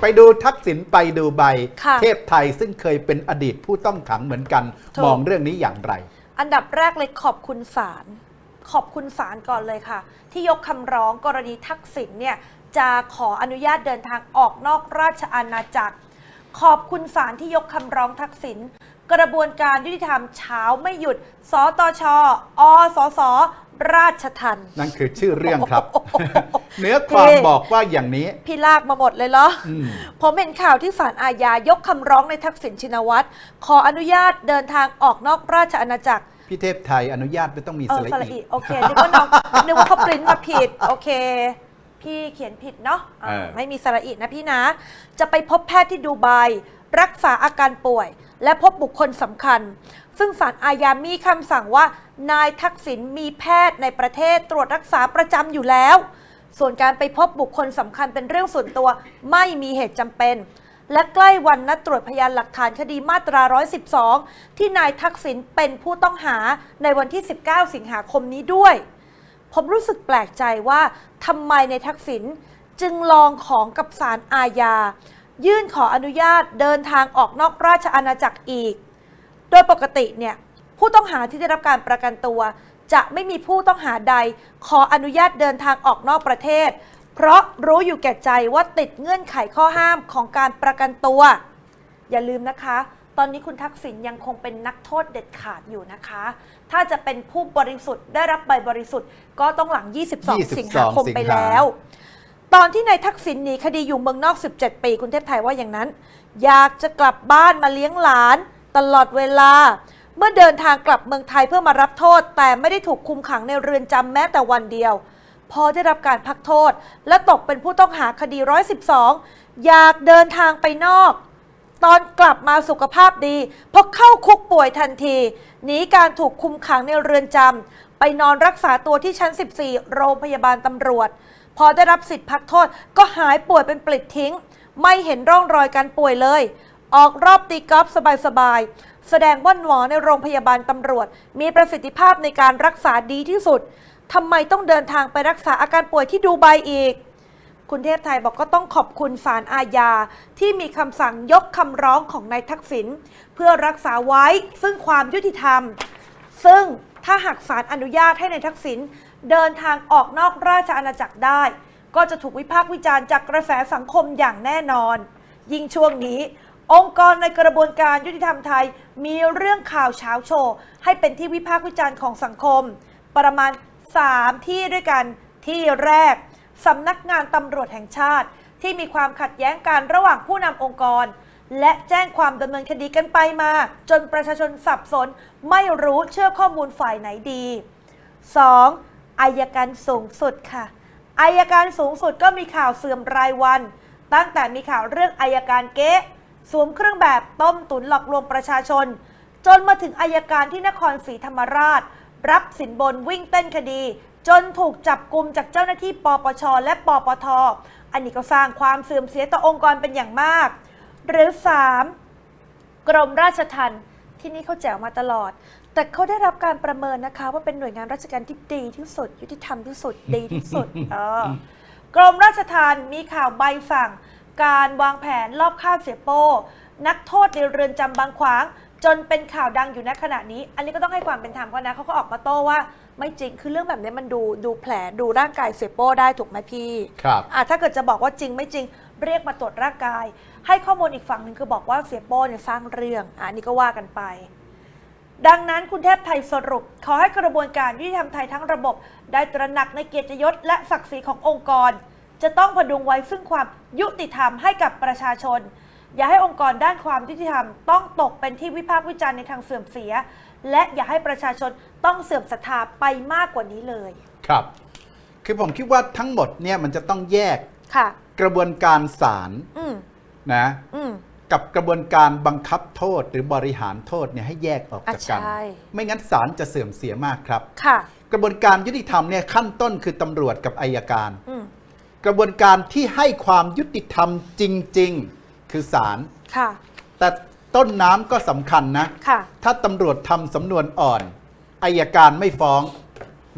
ไปดูทักษิณไปดูใบ ค่ะเทพไทยซึ่งเคยเป็นอดีตผู้ต้องขังเหมือนกัน ถูก มองเรื่องนี้อย่างไร อันดับแรกเลยขอบคุณศาลขอบคุณศาลก่อนเลยค่ะ ที่ยกคำร้องกรณีทักษิณเนี่ยจะขออนุญาตเดินทางออกนอกราชอาณาจักร ขอบคุณศาลที่ยกคำร้องทักษิณกระบวนการยุติธรรมเช้าไม่หยุดสตชอสสราชทัน นั่นคือชื่อเรื่องครับ เนื้อความเท่บอกว่าอย่างนี้ พี่ลากมาหมดเลยเหรออมผมเห็นข่าวที่ศาลอาญายกคำร้องในทักษิณชินวัตรขออนุญาตเดินทางออกนอกราชอาณาจักรพี่เทพไทยอนุญาตไม่ต้องมีเอสอระสระอีอีโอเคนึกว่าน้องนึกว่าเขาปริ้นมาผิดโอเคพี่เขียนผิดเนาะอ่าไม่มีสระอีนะพี่นะ จะไปพบแพทย์ที่ดูไบรักษาอาการป่วย และพบบุคคลสำคัญ ซึ่งศาลอาญามีคำสั่งว่า นายทักษิณมีแพทย์ในประเทศตรวจรักษาประจำอยู่แล้ว ส่วนการไปพบบุคคลสำคัญเป็นเรื่องส่วนตัวไม่มีเหตุจำเป็น และใกล้วันนัดตรวจพยานหลักฐานคดีมาตรา 112 ที่นายทักษิณเป็นผู้ต้องหาในวันที่ 19 สิงหาคมนี้ด้วย ผมรู้สึกแปลกใจว่าทำไมในทักษิณจึงลองของกับศาลอาญา ยื่นขออนุญาตเดินทางออกนอกราชอาณาจักรอีก โดยปกติเนี่ยผู้ต้องหาที่ได้รับการประกันตัว จะไม่มีผู้ต้องหาใด ขออนุญาตเดินทางออกนอกประเทศ เพราะรู้อยู่แก่ใจว่าติดเงื่อนไขข้อห้ามของการประกันตัว อย่าลืมนะคะ ตอนนี้คุณทักษิณยังคงเป็นนักโทษเด็ดขาดอยู่นะคะ ถ้าจะเป็นผู้บริสุทธิ์ได้รับใบบริสุทธิ์ก็ต้องหลัง 22 สิงหาคมไปแล้ว ตอนที่นายทักษิณหนีคดีอยู่เมืองนอก 17 ปี คุณเทพไทยว่าอย่างนั้น อยากจะกลับบ้านมาเลี้ยงหลาน ตลอดเวลา เมื่อเดินทางกลับเมืองไทยเพื่อมารับโทษ แต่ไม่ได้ถูกคุมขังในเรือนจำแม้แต่วันเดียว พอได้รับการพักโทษ และตกเป็นผู้ต้องหาคดี 112 อยากเดินทางไปนอก ตอนกลับมาสุขภาพดีพอเข้าคุกป่วยทันทีหนีการถูกคุมขังในเรือนจำไปนอนรักษาตัวที่ชั้น 14 โรงพยาบาลตำรวจ พอได้รับสิทธิ์พักโทษก็หายป่วยเป็นปลิดทิ้ง ไม่เห็นร่องรอยการป่วยเลย ออกรอบตีกอล์ฟสบายๆ แสดงว่าหมอในโรงพยาบาลตำรวจ มีประสิทธิภาพในการรักษาดีที่สุดทำไมต้องเดินทางไปรักษาอาการป่วยที่ดูไบอีก คุณเทพไทยบอกก็ต้องขอบคุณศาลอาญาที่มีคำสั่งยกคำร้องของนายทักษิณเพื่อรักษาไว้ซึ่งความยุติธรรม ซึ่งถ้าหากศาลอนุญาตให้นายทักษิณเดินทางออกนอกราชอาณาจักรได้ ก็จะถูกวิพากษ์วิจารณ์จากกระแสสังคมอย่างแน่นอน ยิ่งช่วงนี้ องค์กรในกระบวนการยุติธรรมไทย มีเรื่องข่าวเช้าโชว์ ให้เป็นที่วิพากษ์วิจารณ์ของสังคม ประมาณ 3 ที่ด้วยกันที่แรกสำนักงานตำรวจแห่งชาติ ที่มีความขัดแย้งกันระหว่างผู้นำองค์กร และแจ้งความดำเนินคดีกันไปมา จนประชาชนสับสนไม่รู้เชื่อข้อมูลฝ่ายไหนดี 2. อายการสูงสุดค่ะอายการสูงสุดก็มีข่าวเสื่อมรายวัน ตั้งแต่มีข่าวเรื่องอายการเก๊ สวมเครื่องแบบต้มตุนหลอกลวงประชาชน จนมาถึงอายการที่นครศรีธรรมราช รับสินบนวิ่งเต้นคดี จนถูกจับกลุ่มจากเจ้าหน้าที่ปปช และปปท อันนี้ก็สร้างความเสื่อมเสียต่อองค์กรเป็นอย่างมาก หรือ 3. กรมราชทัณฑ์ที่นี่เขาแจ๋วมาตลอด แต่เขาได้รับการประเมินนะคะ ว่าเป็นหน่วยงานราชการที่ดีที่สุด ยุติธรรมที่สุด ดีที่สุดเออกรมราชทัณฑ์มีข่าวใบสั่ง การวางแผนลอบฆ่าเสียโป้ นักโทษในเรือนจำบางขวาง จนเป็นข่าวดังอยู่ณขณะนี้ อันนี้ก็ต้องให้ความเป็นธรรมเขานะเขาก็ออกมาโต้ว่าไม่จริงคือเรื่องแบบนี้มันดูดูแผลดูร่างกายเสียโป้ได้ถูกไหมพี่ครับอะถ้าเกิดจะบอกว่าจริงไม่จริงเรียกมาตรวจร่างกาย ให้ข้อมูลอีกฝั่งหนึ่งคือบอกว่าเสียโป้เนี่ยสร้างเรื่องอะอันนี้ก็ว่ากันไป ดังนั้นคุณเทพไทยสรุป ขอให้กระบวนการยุติธรรมไทยทั้งระบบ ได้ตระหนักในเกียรติยศและศักดิ์ศรีขององค์กร จะต้องพดุงไว้ซึ่งความยุติธรรมให้กับประชาชน อย่าให้องค์กรด้านความยุติธรรมต้องตกเป็นที่วิพากษ์วิจารณ์ในทางเสื่อมเสีย และอย่าให้ประชาชนต้องเสื่อมศรัทธาไปมากกว่านี้เลย ครับ คือผมคิดว่าทั้งหมดเนี่ยมันจะต้องแยกค่ะ กระบวนการศาลอืมนะอืม กับกระบวนการบังคับโทษหรือบริหารโทษเนี่ยให้แยกออกจากกัน อะใช่ ไม่งั้นศาลจะเสื่อมเสียมากครับ ค่ะ กระบวนการยุติธรรมเนี่ยขั้นต้นคือตำรวจกับอายการ อืม กระบวนการที่ให้ความยุติธรรมจริง ๆ คือศาลค่ะ แต่ต้นน้ำก็สำคัญนะ ค่ะ ถ้าตำรวจทำสำนวนอ่อนอายการไม่ฟ้อง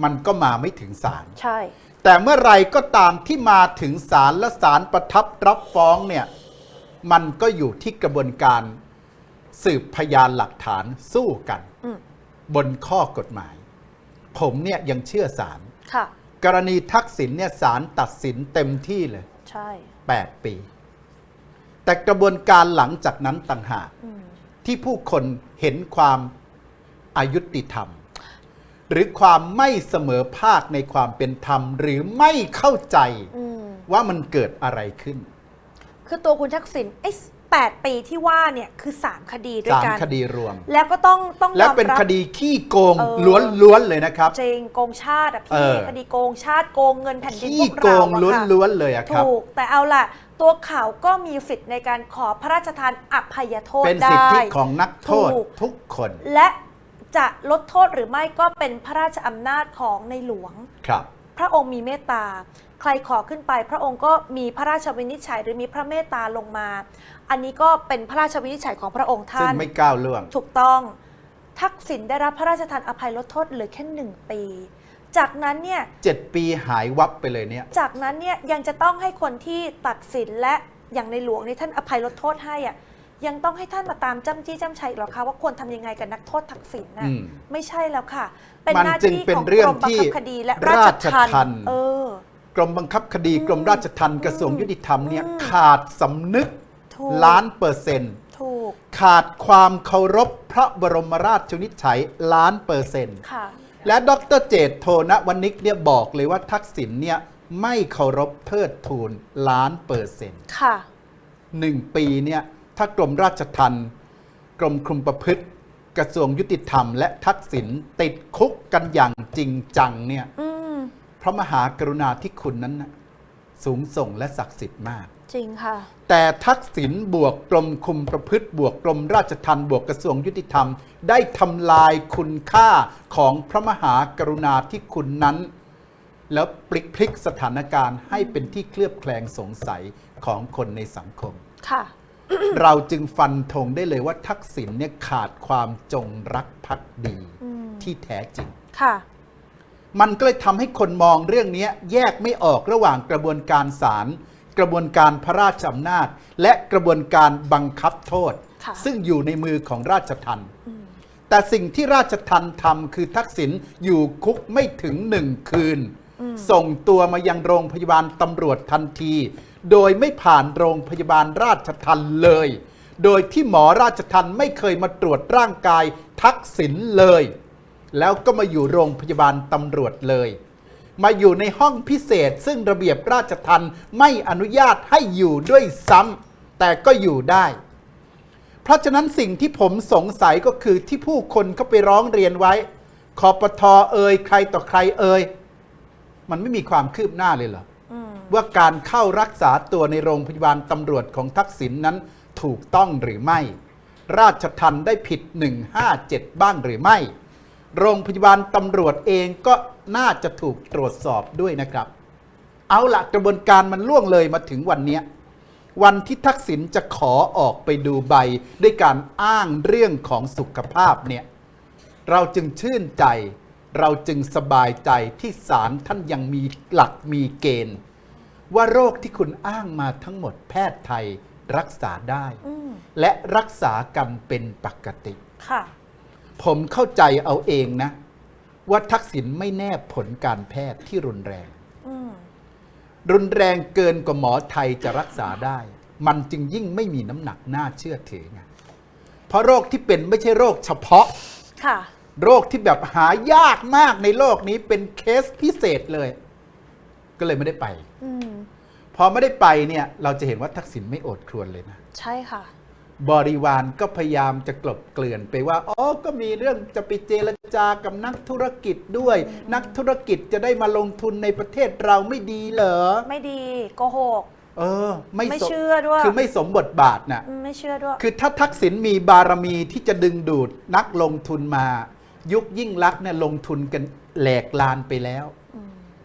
มันก็มาไม่ถึงศาล ใช่ แต่เมื่อไหรก็ตามที่มาถึงศาลและศาลประทับรับฟ้องเนี่ย มันก็อยู่ที่กระบวนการสืบพยานหลักฐานสู้กัน อืมบนข้อกฎหมาย ผมเนี่ยยังเชื่อศาล ค่ะ กรณีทักษิณเนี่ยศาลตัดสินเต็มที่เลย ใช่ 8 ปี แต่กระบวนการหลังจากนั้นต่างหากอืมที่ผู้คนเห็นความอายุติธรรม หรือความไม่เสมอภาคในความเป็นธรรม หรือไม่เข้าใจอืมว่ามันเกิดอะไรขึ้น คือตัวคุณทักษิณไอ้ แปดปีที่ว่าเนี่ยคือสามคดีด้วยสามกัน คดีรวม แล้วก็ต้องต้องและยอมเป็นรับ คดีขี้โกงเออ ล้วนๆเลยนะครับ จริงโกงชาติอะเอพี่อ คดีโกงชาติโกงเงินแผ่นดินขี้พวกโกเรางอะค่ะ ล้วนๆเลยอะครับ ถูก แต่เอาล่ะ ตัวข่าวก็มีสิทธิ์ในการขอพระราชทานอภัยโทษเป็นได้ สิทธิของนักโทษถูก ทุกคน และจะลดโทษหรือไม่ก็เป็นพระราชอำนาจของในหลวง ครับพ ระองค์มีเมตตา ใครขอขึ้นไป พระองค์ก็มีพระราชวินิจฉัยหรือมีพระเมตตาลงมา อันนี้ก็เป็นพระราชวินิจฉัยของพระองค์ซึ่งท่านไม่ก้าวล่วง ถูกต้อง ทักษิณได้รับพระราชทานอภัยลดโทษเหลือแค่หนึ่งปี จากนั้นเนี่ยเจ็ดปีหายวับไปเลยเนี่ย จากนั้นเนี่ยยังจะต้องให้คนที่ตัดสินและอย่างในหลวงนี่ท่านอภัยลดโทษให้อะ ยังต้องให้ท่านมาตามจ้ำจี้จ้ำชัยอีกเหรอคะว่าควรทำยังไงกับนักโทษทักษิณน่ะอืมไม่ใช่แล้วค่ะ เป็นมันหน้าจึงที่เป็นของเรื่กองรมบังที่คับคดีและราชราชทัทัณนฑ์เออ กรมบังคับคดีกรมราชทัณฑ์กระทรวงยุติธรรมเนี่ยอืม ขาดสำนึกถูกล้านเปอร์เซ็นต์ ถูกขาดความเคารพพระบรมราชชนิจฉัยล้านเปอร์เซ็นต์ ค่ะ และดรเจตโทนวนิกเนี่ยบอกเลยว่าทักษิณเนี่ยไม่เคารพเทิดทูนล้านเปอร์เซ็นต์ค่ะ หนึ่งปีเนี่ย ถ้ากรมราชทัณฑ์กรมคุมประพฤติ กระทรวงยุติธรรมและทักษิณติดคุกกันอย่างจริงจังเนี่ยอืมพระมหากรุณาธิคุณนั้นนะสูงส่งและศักดิ์สิทธิ์มาก จริงค่ะ แต่ทักษิณบวกกรมคุมประพฤติ บวกกรมราชทัณฑ์บวกกระทรวงยุติธรรม ได้ทำลายคุณค่าของพระมหากรุณาธิคุณนั้น แล้วปลิกพลิกสถานการณ์ให้เป็นที่เคลือบแคลงสงสัยของคนในสังคมค่ะ เราจึงฟันธงได้เลยว่าทักษิณเนี่ยขาดความจงรักภักดีอืมที่แท้จริง ค่ะ มันก็เลยทำให้คนมองเรื่องนี้แยกไม่ออกระหว่างกระบวนการศาลกระบวนการพระราชอำนาจ และกระบวนการบังคับโทษค่ะซึ่งอยู่ในมือของราชทัณฑ์อืมแต่สิ่งที่ราชทัณฑ์ทำคือทักษิณอยู่คุกไม่ถึงหนึ่งคืน ส่งตัวมายังโรงพยาบาลตำรวจทันที โดยไม่ผ่านโรงพยาบาลราชทัณฑ์เลย โดยที่หมอราชทัณฑ์ไม่เคยมาตรวจร่างกายทักษิณเลย แล้วก็มาอยู่โรงพยาบาลตำรวจเลย มาอยู่ในห้องพิเศษซึ่งระเบียบราชทัณฑ์ไม่อนุญาตให้อยู่ด้วยซ้ำแต่ก็อยู่ได้เพราะฉะนั้นสิ่งที่ผมสงสัยก็คือที่ผู้คนเขาไปร้องเรียนไว้ คอปทอเอ่ยใครต่อใครเอ่ยมันไม่มีความคืบหน้าเลยเหรอ ว่าการเข้ารักษาตัวในโรงพยาบาลตำรวจของทักษิณนนั้นถูกต้องหรือไม่ ราชทันได้ผิด 157 บ้างหรือไม่ โรงพยาบาลตำรวจเองก็น่าจะถูกตรวจสอบด้วยนะครับ เอาละกระบวนการมันล่วงเลยมาถึงวันนี้วันที่ทักษิณจะขอออกไปดูใบด้วยการอ้างเรื่องของสุขภาพเนี่ย เราจึงชื่นใจ เราจึงสบายใจที่ศาลท่านยังมีหลักมีเกณฑ์ ว่าโรคที่คุณอ้างมาทั้งหมดแพทย์ไทยรักษาได้ อืมและรักษากันเป็นปกติ ค่ะ ผมเข้าใจเอาเองนะ ว่าทักษิณไม่แน่ผลการแพทย์ที่รุนแรง อืมรุนแรงเกินกว่าหมอไทยจะรักษาได้ มันจึงยิ่งไม่มีน้ำหนักน่าเชื่อถือไงเพราะโรคที่เป็นไม่ใช่โรคเฉพาะ ค่ะ โรคที่แบบหายากมากในโลกนี้เป็นเคสพิเศษเลย ก็เลยไม่ได้ไป อืมพอไม่ได้ไปเนี่ยเราจะเห็นว่าทักษิณไม่โอดครวญเลยนะ ใช่ค่ะ บริวารก็พยายามจะกลบเกลื่อนไปว่า อ๋อ ก็มีเรื่องจะไปเจรจากับนักธุรกิจด้วย นักธุรกิจจะได้มาลงทุนในประเทศเราไม่ดีเหรอ ไม่ดีโกหก เออ ไม่ไม่สเชื่อด้วย คือไม่สมบทบาทน่ะ อืมไม่เชื่อด้วย คือถ้าทักษิณมีบารมีที่จะดึงดูดนักลงทุนมา ยุคยิ่งลักษณ์เนี่ยลงทุนกันแหลกลานไปแล้วอืม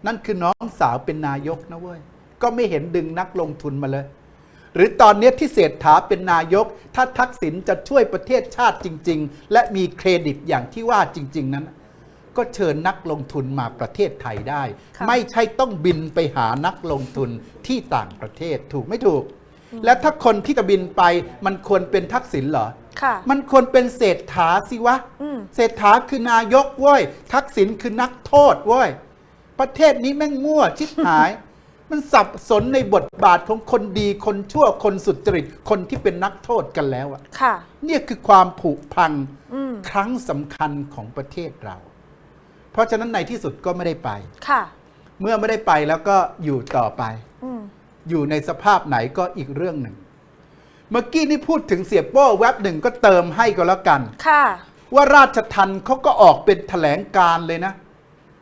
นั่นคือน้องสาวเป็นนายกนะเว้ย ก็ไม่เห็นดึงนักลงทุนมาเลย หรือตอนเนี้ยที่เศรษฐาเป็นนายก ถ้าทักษิณจะช่วยประเทศชาติจริง ๆ และมีเครดิตอย่างที่ว่าจริง ๆ นั้น ก็เชิญนักลงทุนมาประเทศไทยได้ค่ะไม่ใช่ต้องบินไปหานักลงทุนที่ต่างประเทศถูกไม่ถูก และถ้าคนที่จะบินไปมันควรเป็นทักษิณเหรอค่ะมันควรเป็นเศรษฐาสิวะอืมเศรษฐาคือนายกเว้ยทักษิณคือนักโทษเว้ย ประเทศนี้แม่งมั่วชิบหาย มันสับสนในบทบาทของคนดีคนชั่วคนสุจริตคนที่เป็นนักโทษกันแล้วอะค่ะ เนี่ยคือความผุพังอืมครั้งสำคัญของประเทศเรา เพราะฉะนั้นในที่สุดก็ไม่ได้ไป ค่ะ เมื่อไม่ได้ไปแล้วก็อยู่ต่อไป อืมอยู่ในสภาพไหนก็อีกเรื่องหนึ่ง เมื่อกี้นี่พูดถึงเสียโป้แว็บหนึ่งก็เติมให้ก็แล้วกัน ค่ะ ว่าราชทันเขาก็ออกเป็นแถลงการเลยนะ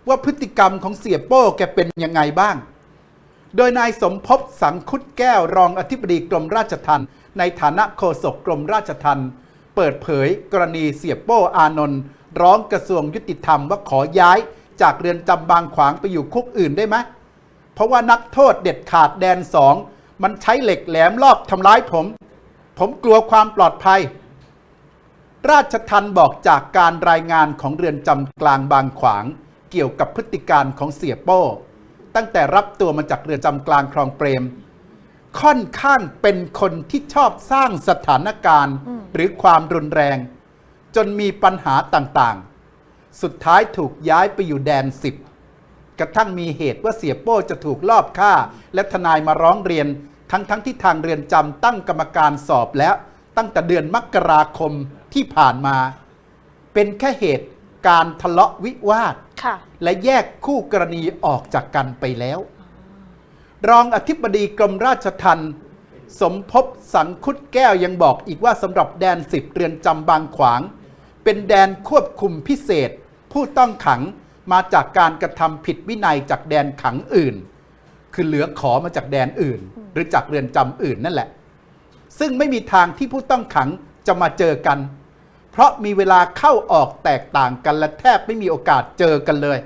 ว่าพฤติกรรมของเสียโป้แกเป็นยังไงบ้าง โดยนายสมภพสังคุดแก้วรองอธิบดีกรมราชทัณฑ์ในฐานะโฆษกกรมราชทัณฑ์เปิดเผยกรณีเสียโป้อานนท์ร้องกระทรวงยุติธรรมว่าขอย้ายจากเรือนจำบางขวางไปอยู่คุกอื่นได้ไหมเพราะว่านักโทษเด็ดขาดแดนสองมันใช้เหล็กแหลมรอบทำร้ายผม ผมกลัวความปลอดภัย ราชทันบอกจากการรายงานของเรือนจำกลางบางขวาง เกี่ยวกับพฤติการของเสียโป้ ตั้งแต่รับตัวมาจากเรือนจำกลางคลองเปรม ค่อนข้างเป็นคนที่ชอบสร้างสถานการณ์ หรือความรุนแรง จนมีปัญหาต่างๆ สุดท้ายถูกย้ายไปอยู่แดนสิบกระทั่งมีเหตุว่าเสียโป้จะถูกลอบฆ่า และทนายมาร้องเรียน ทั้งๆทที่ทางเรือนจำตั้งกรรมการสอบแล้ว ตั้งแต่เดือนมกราคมที่ผ่านมา เป็นแค่เหตุ การทะเลาะวิวาท ค่ะ และแยกคู่กรณีออกจากกันไปแล้ว รองอธิบดีกรมราชทัณฑ์สมภพสังคุดแก้วยังบอกอีกว่าสำหรับแดนสิบเรือนจำบางขวาง เป็นแดนควบคุมพิเศษ ผู้ต้องขังมาจากการกระทำผิดวินัยจากแดนขังอื่น คือเหลือขอมาจากแดนอื่น หรือจากเรือนจำอื่นนั่นแหละ ซึ่งไม่มีทางที่ผู้ต้องขังจะมาเจอกัน เพราะมีเวลาเข้าออกแตกต่างกันและแทบไม่มีโอกาสเจอกันเลย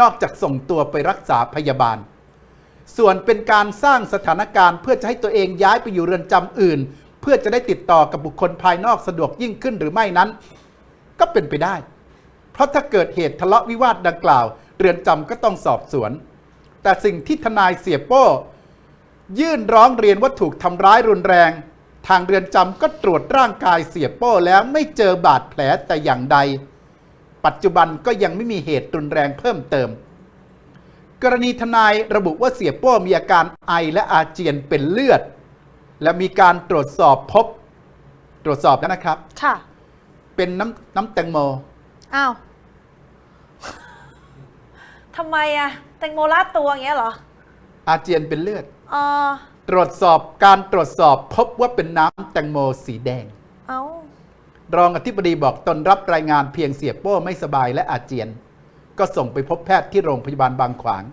นอกจากส่งตัวไปรักษาพยาบาล ส่วนเป็นการสร้างสถานการณ์ เพื่อจะให้ตัวเองย้ายไปอยู่เรือนจำอื่น เพื่อจะได้ติดต่อกับบุคคลภายนอกสะดวกยิ่งขึ้นหรือไม่นั้น ก็เป็นไปได้ เพราะถ้าเกิดเหตุทะเลาะวิวาทดังกล่าว เรือนจำก็ต้องสอบสวน แต่สิ่งที่ทนายเสียโป้ยื่นร้องเรียนว่าถูกทำร้ายรุนแรง ทางเรือนจำก็ตรวจร่างกายเสียโป้แล้วไม่เจอบาดแผลแต่อย่างใด ปัจจุบันก็ยังไม่มีเหตุรุนแรงเพิ่มเติม กรณีทนายระบุว่าเสียโป้มีอาการไอและอาเจียนเป็นเลือด และมีการตรวจสอบพบ ตรวจสอบแล้วนะครับ ค่ะ เป็นน้ำน้ำแตงโม อ้าวทำไมอะแตงโมลาดตัวอย่างเงี้ยเหรอ อาเจียนเป็นเลือด เออ ตรวจสอบการตรวจสอบพบว่าเป็นน้ำแตงโมสีแดง เอา รองอธิบดีบอกตนรับรายงานเพียงเสียโป้ไม่สบายและอาเจียน ก็ส่งไปพบแพทย์ที่โรงพยาบาลบางขวาง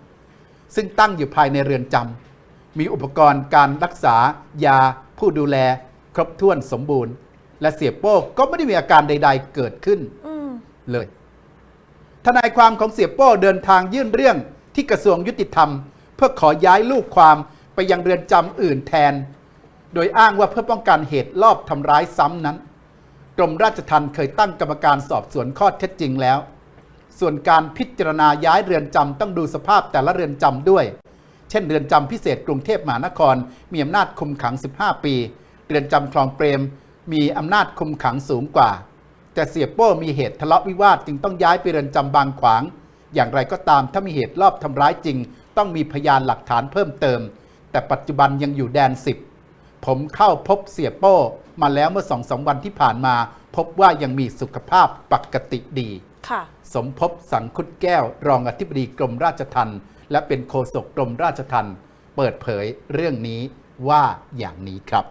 ซึ่งตั้งอยู่ภายในเรือนจำมีอุปกรณ์การรักษายาผู้ดูแล ครบถ้วนสมบูรณ์ และเสียโป้ก็ไม่ได้มีอาการใด ๆ เกิดขึ้นอืม เลย ทนายความของเสียโป้เดินทางยื่นเรื่องที่กระทรวงยุติธรรม เพื่อขอย้ายลูกความ ไปยังเรือนจำอื่นแทน โดยอ้างว่าเพื่อป้องกันเหตุลอบทำร้ายซ้ำนั้น กรมราชทัณฑ์เคยตั้งกรรมการสอบสวนข้อเท็จจริงแล้ว ส่วนการพิจารณาย้ายเรือนจำต้องดูสภาพแต่ละเรือนจำด้วย เช่น เรือนจำพิเศษกรุงเทพมหานคร มีอำนาจคุมขัง 15 ปี เรือนจำคลองเปรม มีอำนาจคุมขังสูงกว่า แต่เสียโป้มีเหตุทะเลาะวิวาทจึงต้องย้ายไปเรือนจำบางขวางอย่างไรก็ตามถ้ามีเหตุลอบทำร้ายจริง ต้องมีพยานหลักฐานเพิ่มเติม แต่ปัจจุบันยังอยู่แดนสิบผมเข้าพบเสียโป้มาแล้วเมื่อสองสามวันที่ผ่านมา พบว่ายังมีสุขภาพปกติดีค่ะสมภพสังคุดแก้ว รองอธิบดีกรมราชทัณฑ์และเป็นโฆษกกรมราชทัณฑ์เปิดเผยเรื่องนี้ว่าอย่างนี้ครับ